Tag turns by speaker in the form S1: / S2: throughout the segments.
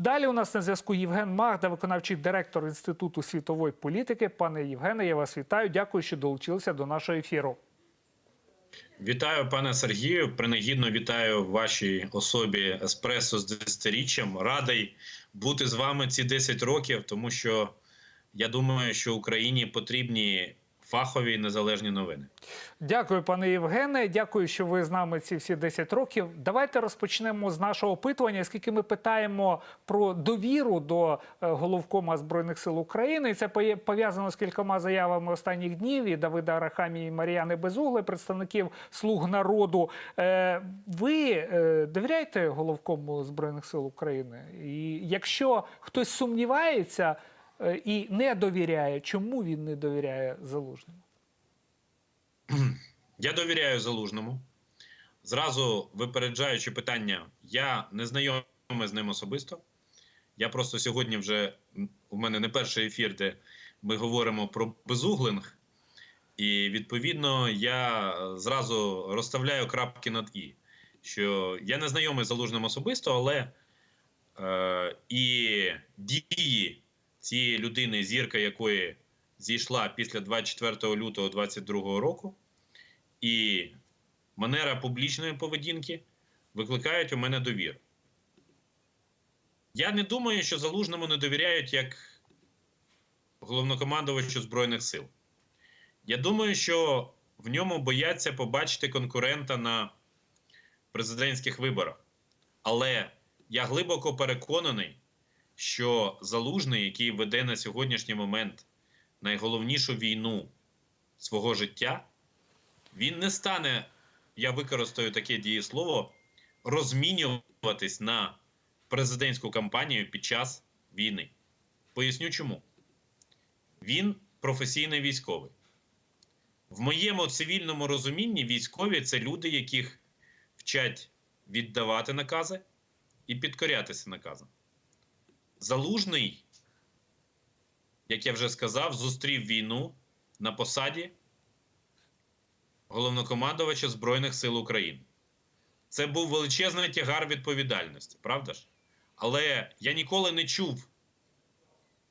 S1: Далі у нас на зв'язку Євген Магда, виконавчий директор Інституту світової політики. Пане Євгене, я вас вітаю. Дякую, що долучилися до нашого ефіру.
S2: Вітаю, пане Сергію. Принагідно вітаю вашій особі Еспресо з 10-річчям. Радий бути з вами ці 10 років, тому що я думаю, що Україні потрібні фахові незалежні новини.
S1: Дякую, пане Євгене. Дякую, що ви з нами ці всі 10 років. Давайте розпочнемо з нашого опитування, оскільки ми питаємо про довіру до е, головкома збройних сил України. І це пов'язано з кількома заявами останніх днів і Давида Арахамії і Мар'яни Безугли, представників слуг народу. Е, Ви е, довіряєте головкому збройних сил України? І якщо хтось сумнівається і не довіряє, чому він не довіряє залужному?
S2: Я довіряю залужному. Зразу випереджаючи питання, я не знайомий з ним особисто. Я просто сьогодні вже у мене не перший ефір, де ми говоримо про безуглинг. І відповідно я е, зразу розставляю крапки над і. Що я не знайомий залужним особисто, але е, і дії цієї людини, зірка якої зійшла після 24 лютого 2022 року, і манера публічної поведінки викликають у мене довіру. Я не думаю, що залужному не довіряють як головнокомандувачу Збройних сил. Я думаю, що в ньому бояться побачити конкурента на президентських виборах. Але я глибоко переконаний, що залужний, який веде на сьогоднішній момент найголовнішу війну свого життя, він не стане, я використаю таке дієслово, розмінюватись на президентську кампанію під час війни. Поясню чому. Він професійний військовий. В моєму цивільному розумінні військові це люди, яких вчать віддавати накази і підкорятися наказам. Залужний, як я вже сказав, зустрів війну на посаді головнокомандувача Збройних сил України. Це був величезний тягар відповідальності, правда ж? Але я ніколи не чув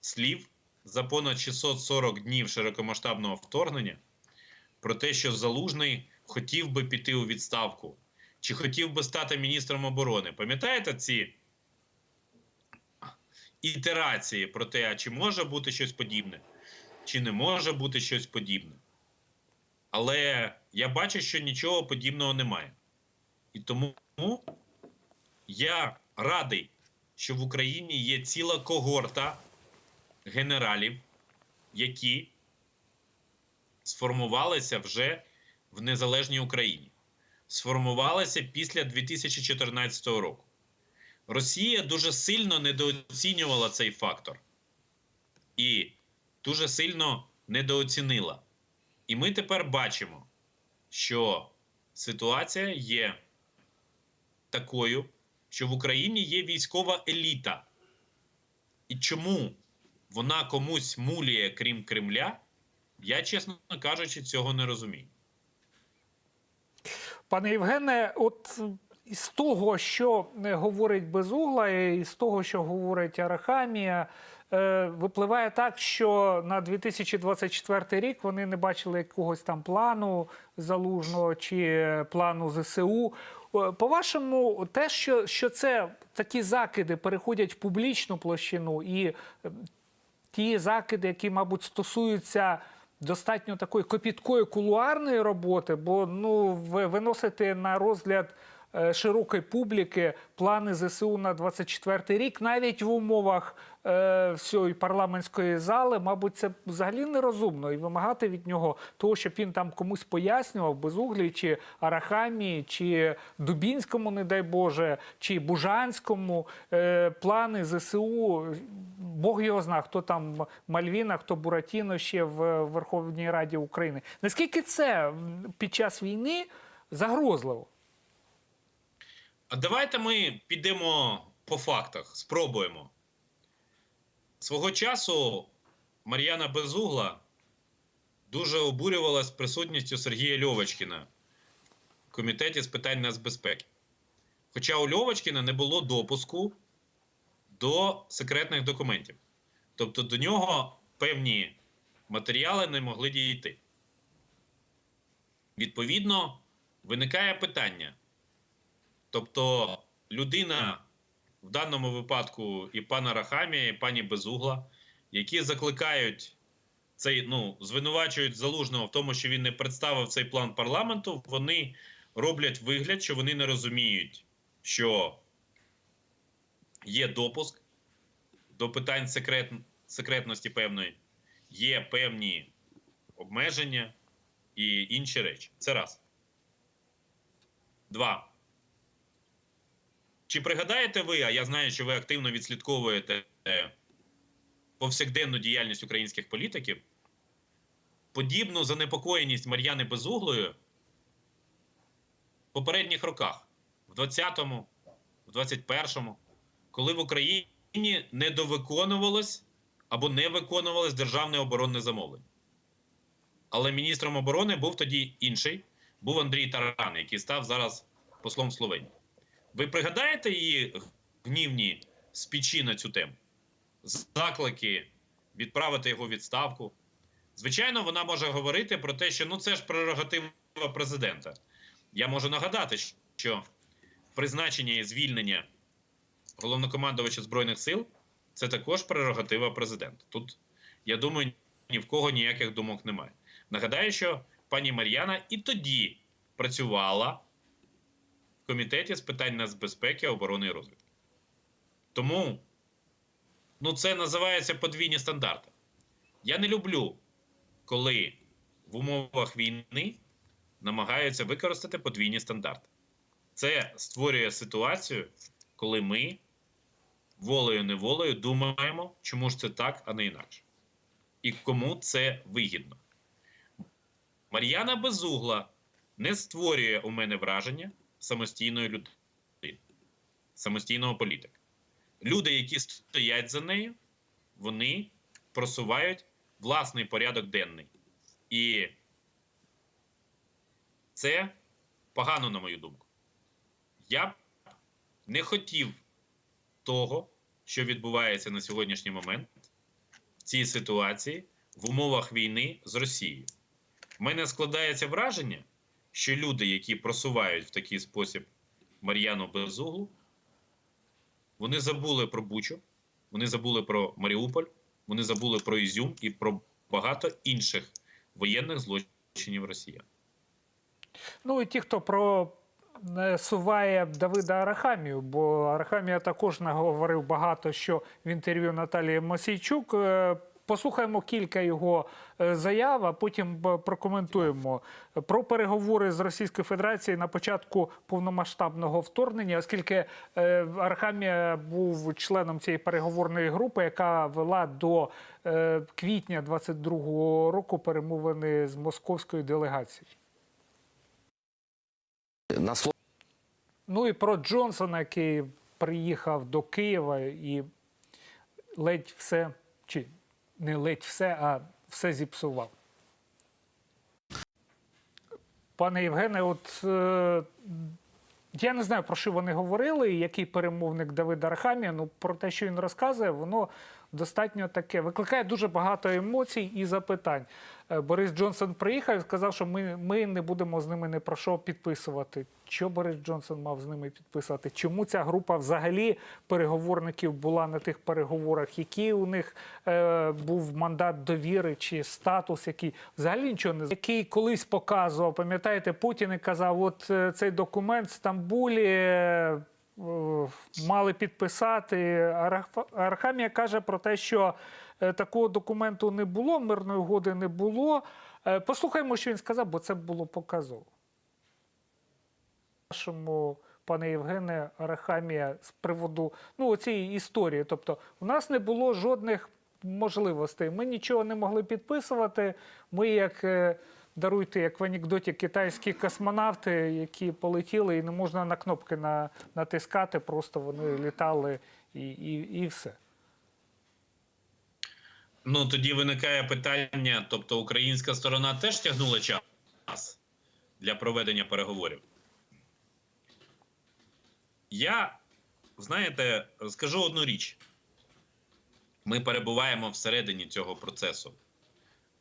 S2: слів за понад 640 днів широкомасштабного вторгнення про те, що Залужний хотів би піти у відставку, чи хотів би стати міністром оборони. Пам'ятаєте ці ітерації про те, чи може бути щось подібне, чи не може бути щось подібне? Але я бачу, що нічого подібного немає. І тому я радий, що в Україні є ціла когорта генералів, які сформувалися вже в незалежній Україні. Сформувалися після 2014 року. Росія дуже сильно недооцінювала цей фактор і дуже сильно недооцінила. І ми тепер бачимо, що ситуація є такою, що в Україні є військова еліта. І чому вона комусь муліє, крім Кремля, я, чесно кажучи, цього не розумію.
S1: Пане Євгене, от з того, що е, говорить Безугла, і з того, що говорить Арахамія, е, випливає так, що на 2024 рік вони не бачили якогось там плану залужного чи плану ЗСУ. Е, По-вашому, те, що, що це такі закиди переходять в публічну площину, і е, ті закиди, які, мабуть, стосуються достатньо такої копіткої кулуарної роботи, бо ну ви- виносити на розгляд е, широкої публіки плани ЗСУ на 24 рік, навіть в умовах е, всієї парламентської зали, мабуть, це взагалі нерозумно і вимагати від нього того, щоб він там комусь пояснював безуглій, чи Арахамії, чи Дубінському, не дай Боже, чи Бужанському е, плани ЗСУ. Бог його зна, хто там Мальвіна, хто Буратіно ще в Верховній Раді України. Наскільки це під час війни загрозливо?
S2: А давайте ми підемо по фактах, спробуємо. Свого часу Мар'яна Безугла дуже обурювалась присутністю Сергія Льовочкіна в комітеті з питань нацбезпеки. Хоча у Льовочкіна не було допуску до секретних документів. Тобто до нього певні матеріали не могли дійти. Відповідно, виникає питання. Тобто, людина в даному випадку і пана Рахамія, і пані Безугла, які закликають цей, ну, звинувачують залужного в тому, що він не представив цей план парламенту, вони роблять вигляд, що вони не розуміють, що є допуск до питань секрет... секретності певної, є певні обмеження і інші речі. Це раз. Два. Чи пригадаєте ви, а я знаю, що ви активно відслідковуєте е, повсякденну діяльність українських політиків, подібну занепокоєність Мар'яни Безуглою в попередніх роках, в 20-му, в 21-му, коли в Україні не довиконувалось або не виконувалось державне оборонне замовлення. Але міністром оборони був тоді інший, був Андрій Таран, який став зараз послом Словенії. Ви пригадаєте її гнівні спічі на цю тему? Заклики відправити його відставку. Звичайно, вона може говорити про те, що ну це ж прерогатива президента. Я можу нагадати, що призначення і звільнення головнокомандувача Збройних сил це також прерогатива президента. Тут, я думаю, ні в кого ніяких думок немає. Нагадаю, що пані Мар'яна і тоді працювала комітеті з питань нацбезпеки, оборони і розвідки. Тому ну, це називається подвійні стандарти. Я не люблю, коли в умовах війни намагаються використати подвійні стандарти. Це створює ситуацію, коли ми волею-неволею думаємо, чому ж це так, а не інакше. І кому це вигідно. Мар'яна Безугла не створює у мене враження самостійної людини, самостійного політика. Люди, які стоять за нею, вони просувають власний порядок денний. І це погано, на мою думку. Я б не хотів того, що відбувається на сьогоднішній момент в цій ситуації в умовах війни з Росією. В мене складається враження, що люди, які просувають в такий спосіб Мар'яну Безуглу, вони забули про Бучу, вони забули про Маріуполь, вони забули про Ізюм і про багато інших воєнних злочинів Росіян.
S1: Ну і ті, хто просуває Давида Арахамію, бо Арахамія також наговорив багато що в інтерв'ю Наталії Мосійчук. Е, Послухаємо кілька його е, заяв, а потім прокоментуємо про переговори з Російською Федерацією на початку повномасштабного вторгнення, оскільки е, Арахамія був членом цієї переговорної групи, яка вела до е, квітня 22-го року перемовини з московською делегацією.
S3: На слово
S1: Ну і про Джонсона, який приїхав до Києва і ледь все, чи не ледь все, а все зіпсував. Пане Євгене, от е, я не знаю, про що вони говорили, і який перемовник Давида Архамія, ну про те, що він розказує, воно достатньо таке. Викликає дуже багато емоцій і запитань. Е, Борис Джонсон приїхав і сказав, що ми, ми не будемо з ними не про що підписувати. Що Борис Джонсон мав з ними підписати? Чому ця група взагалі переговорників була на тих переговорах? Який у них е, був мандат довіри чи статус, який взагалі нічого не який колись показував. Пам'ятаєте, Путін і казав: от е, цей документ в Стамбулі. Е, Мали підписати. Архамія каже про те, що е, такого документу не було, мирної угоди не було. Е, Послухаймо, що він сказав, бо це було показово. Нашому, пане Євгене, Арахамія з приводу ну, цієї історії. Тобто, у нас не було жодних можливостей. Ми нічого не могли підписувати. Ми, як даруйте, як в анекдоті, китайські космонавти, які полетіли, і не можна на кнопки на, натискати, просто вони літали і, і, і все.
S2: Ну тоді виникає питання: тобто українська сторона теж тягнула час для проведення переговорів. Я, знаєте, скажу одну річ: Ми перебуваємо всередині цього процесу,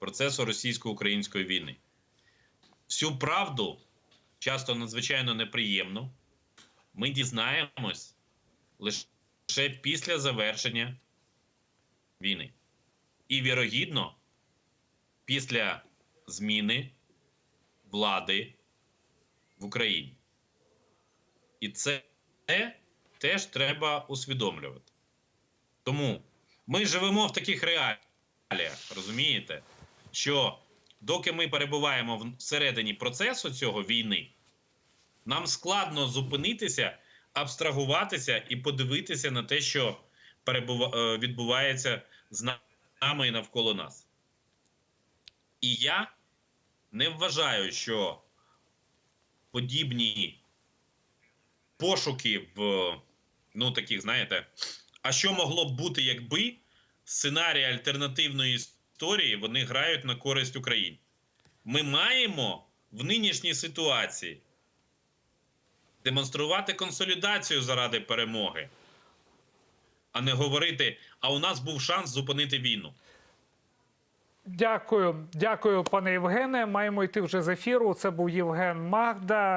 S2: процесу російсько-української війни. Всю правду, часто надзвичайно неприємну, ми дізнаємось лише після завершення війни. І, вірогідно, після зміни влади в Україні. І це теж треба усвідомлювати. Тому ми живемо в таких реаліях, розумієте? Що доки ми перебуваємо всередині процесу цього війни, нам складно зупинитися, абстрагуватися і подивитися на те, що е, відбувається з нами і навколо нас. І я не вважаю, що подібні пошуки в ну таких, знаєте, а що могло б бути, якби сценарії альтернативної історії вони грають на користь Україні? Ми маємо в нинішній ситуації демонструвати консолідацію заради перемоги, а не говорити, а у нас був шанс зупинити війну.
S1: Дякую, дякую, пане Євгене. Маємо йти вже з ефіру. Це був Євген Магда.